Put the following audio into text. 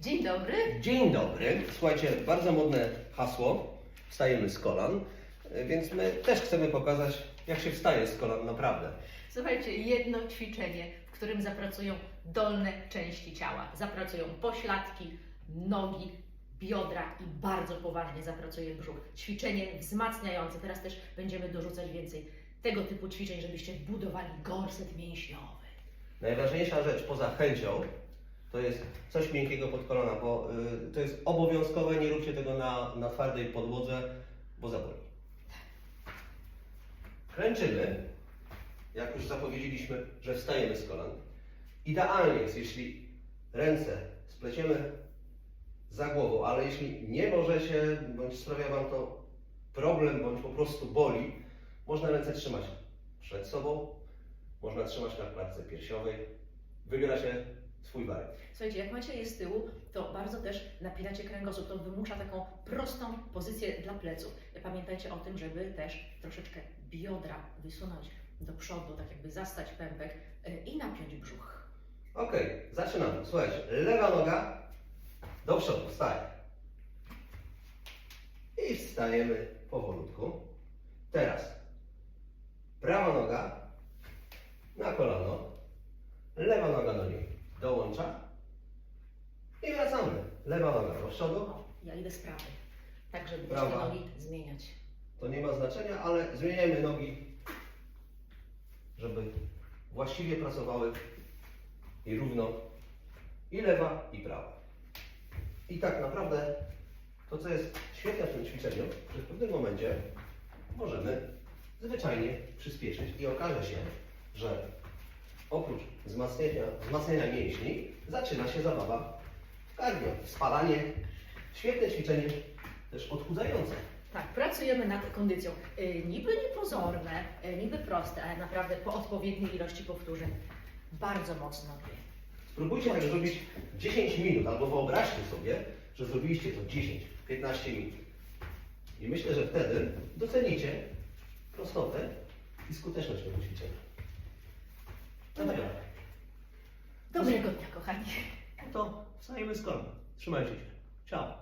Dzień dobry. Dzień dobry. Słuchajcie, bardzo modne hasło. Wstajemy z kolan, y, więc my też chcemy pokazać, jak się wstaje z kolan naprawdę. Słuchajcie, jedno ćwiczenie, w którym zapracują dolne części ciała. Zapracują pośladki, nogi, biodra i bardzo poważnie zapracuje brzuch. Ćwiczenie wzmacniające. Teraz też będziemy dorzucać więcej tego typu ćwiczeń, żebyście budowali gorset mięśniowy. Najważniejsza rzecz poza chęcią to jest coś miękkiego pod kolana, bo y, to jest obowiązkowe. Nie róbcie tego na, na twardej podłodze, bo zaboli. Kręczymy, jak już zapowiedzieliśmy, że wstajemy z kolan. Idealnie jest, jeśli ręce spleciemy za głową, ale jeśli nie możecie, bądź sprawia Wam to problem, bądź po prostu boli, można ręce trzymać przed sobą, można trzymać na klatce piersiowej. Wybieracie swój wariant. Słuchajcie, jak macie je z tyłu, to bardzo też napinacie kręgosłup. To wymusza taką prostą pozycję dla pleców. Pamiętajcie o tym, żeby też troszeczkę biodra wysunąć do przodu, tak jakby zastać pępek y, i napiąć brzuch. Ok, zaczynamy. Słuchajcie, lewa noga do przodu, wstaje. I wstajemy powolutku. Teraz prawa noga na kolano, lewa noga do niej dołącza i wracamy. Lewa noga do przodu. O, ja idę z prawej, tak żeby też te nogi zmieniać. To nie ma znaczenia, ale zmieniajmy nogi, żeby właściwie pracowały i równo i lewa, i prawa. I tak naprawdę to, co jest świetne w tym ćwiczeniu, że w pewnym momencie możemy zwyczajnie przyspieszyć i okaże się, że oprócz wzmacniania, wzmacniania mięśni zaczyna się zabawa w cardio, spalanie. Świetne ćwiczenie, też odchudzające. Tak, pracujemy nad kondycją. Y, niby niepozorne, y, niby proste, ale naprawdę po odpowiedniej ilości powtórzeń bardzo mocno wie. Spróbujcie tak zrobić 10 minut, albo wyobraźcie sobie, że zrobiliście to 10-15 minut. I myślę, że wtedy docenicie prostotę i skuteczność tego ćwiczenia. Dobrego dnia, kochani. No to wstajemy z kolan. Trzymajcie się. Ciao.